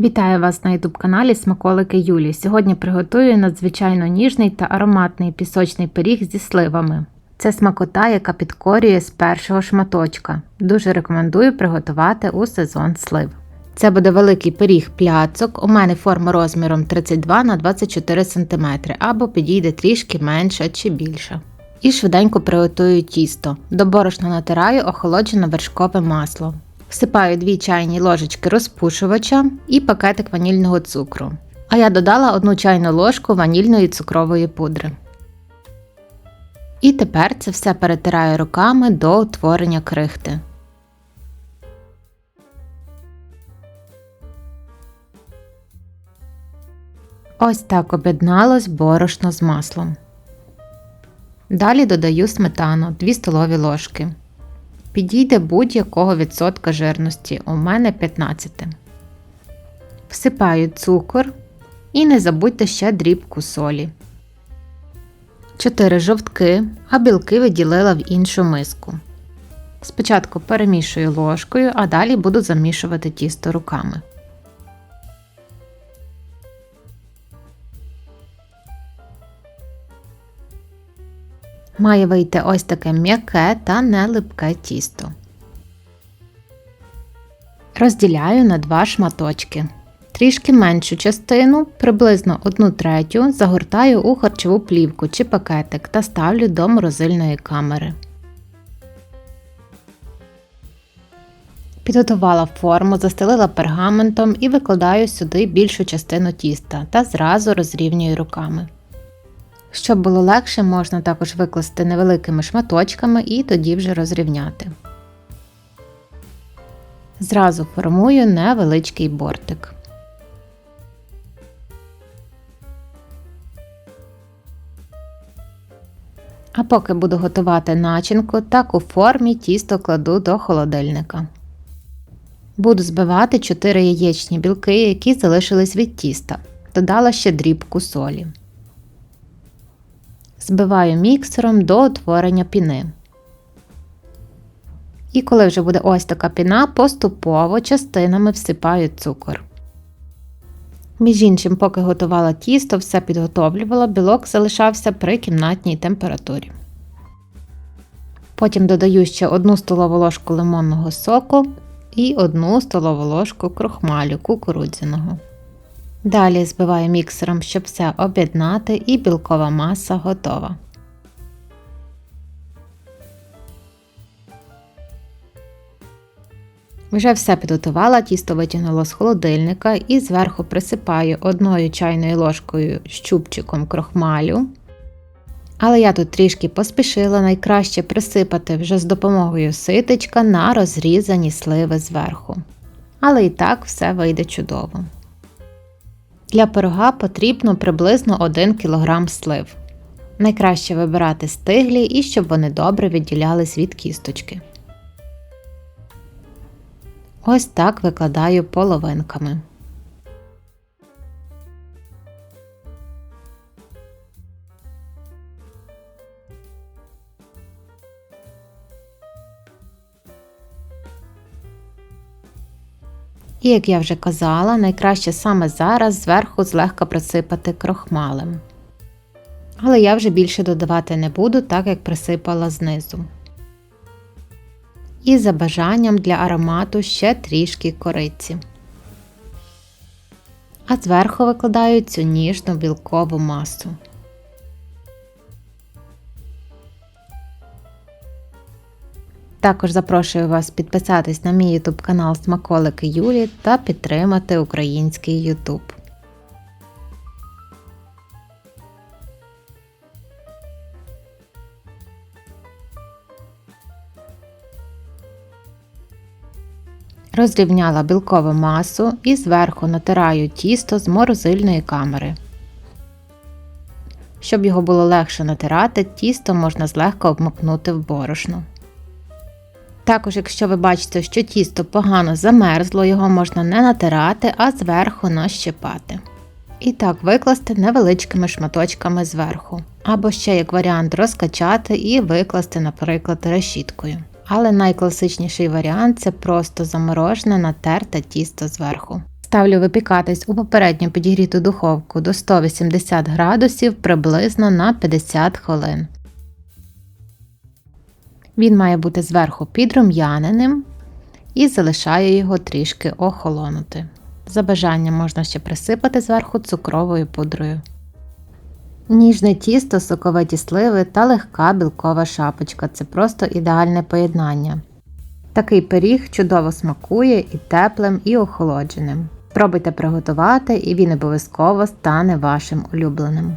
Вітаю вас на youtube каналі Смаколики Юлі. Сьогодні приготую надзвичайно ніжний та ароматний пісочний пиріг зі сливами. Це смакота, яка підкорює з першого шматочка. Дуже рекомендую приготувати у сезон слив. Це буде великий пиріг пляцок. У мене форма розміром 32 на 24 см або підійде трішки менше чи більше. І швиденько приготую тісто. До борошна натираю охолоджене вершкове масло. Всипаю 2 чайні ложечки розпушувача і пакетик ванільного цукру. А я додала 1 чайну ложку ванільної цукрової пудри. І тепер це все перетираю руками до утворення крихти. Ось так об'єдналось борошно з маслом. Далі додаю сметану 2 столові ложки. Підійде будь-якого відсотка жирності, у мене 15. Всипаю цукор і не забудьте ще дрібку солі. 4 жовтки, а білки виділила в іншу миску. Спочатку перемішую ложкою, а далі буду замішувати тісто руками. Має вийти ось таке м'яке та нелипке тісто. Розділяю на два шматочки. Трішки меншу частину, приблизно 1 третю, загортаю у харчову плівку чи пакетик та ставлю до морозильної камери. Підготувала форму, застелила пергаментом і викладаю сюди більшу частину тіста та зразу розрівнюю руками. Щоб було легше, можна також викласти невеликими шматочками і тоді вже розрівняти. Зразу формую невеличкий бортик. А поки буду готувати начинку, так у формі тісто кладу до холодильника. Буду збивати 4 яєчні білки, які залишились від тіста. Додала ще дрібку солі. Збиваю міксером до утворення піни. І коли вже буде ось така піна, поступово частинами всипаю цукор. Між іншим, поки готувала тісто, все підготовлювала, білок залишався при кімнатній температурі. Потім додаю ще 1 столову ложку лимонного соку і 1 столову ложку крохмалю кукурудзяного. Далі збиваю міксером, щоб все об'єднати, і білкова маса готова. Вже все підготувала, тісто витягнула з холодильника і зверху присипаю одною чайною ложкою з чубчиком крохмалю. Але я тут трішки поспішила найкраще присипати вже з допомогою ситечка на розрізані сливи зверху. Але і так все вийде чудово. Для пирога потрібно приблизно 1 кг слив. Найкраще вибирати стиглі і щоб вони добре відділялись від кісточки. Ось так викладаю половинками. І, як я вже казала, найкраще саме зараз зверху злегка присипати крохмалем. Але я вже більше додавати не буду, так як присипала знизу. І за бажанням для аромату ще трішки кориці. А зверху викладаю цю ніжну білкову масу. Також запрошую вас підписатись на мій YouTube канал Смаколики Юлі та підтримати український YouTube. Розрівняла білкову масу і зверху натираю тісто з морозильної камери. Щоб його було легше натирати, тісто можна злегка обмакнути в борошно. Також, якщо ви бачите, що тісто погано замерзло, його можна не натирати, а зверху нащипати. І так викласти невеличкими шматочками зверху. Або ще як варіант розкачати і викласти, наприклад, решіткою. Але найкласичніший варіант це просто заморожене натерте тісто зверху. Ставлю випікатись у попередньо підігріту духовку до 180 градусів приблизно на 50 хвилин. Він має бути зверху підрум'яненим і залишаю його трішки охолонути. За бажанням можна ще присипати зверху цукровою пудрою. Ніжне тісто, соковиті сливи та легка білкова шапочка це просто ідеальне поєднання. Такий пиріг чудово смакує і теплим, і охолодженим. Спробуйте приготувати, і він обов'язково стане вашим улюбленим.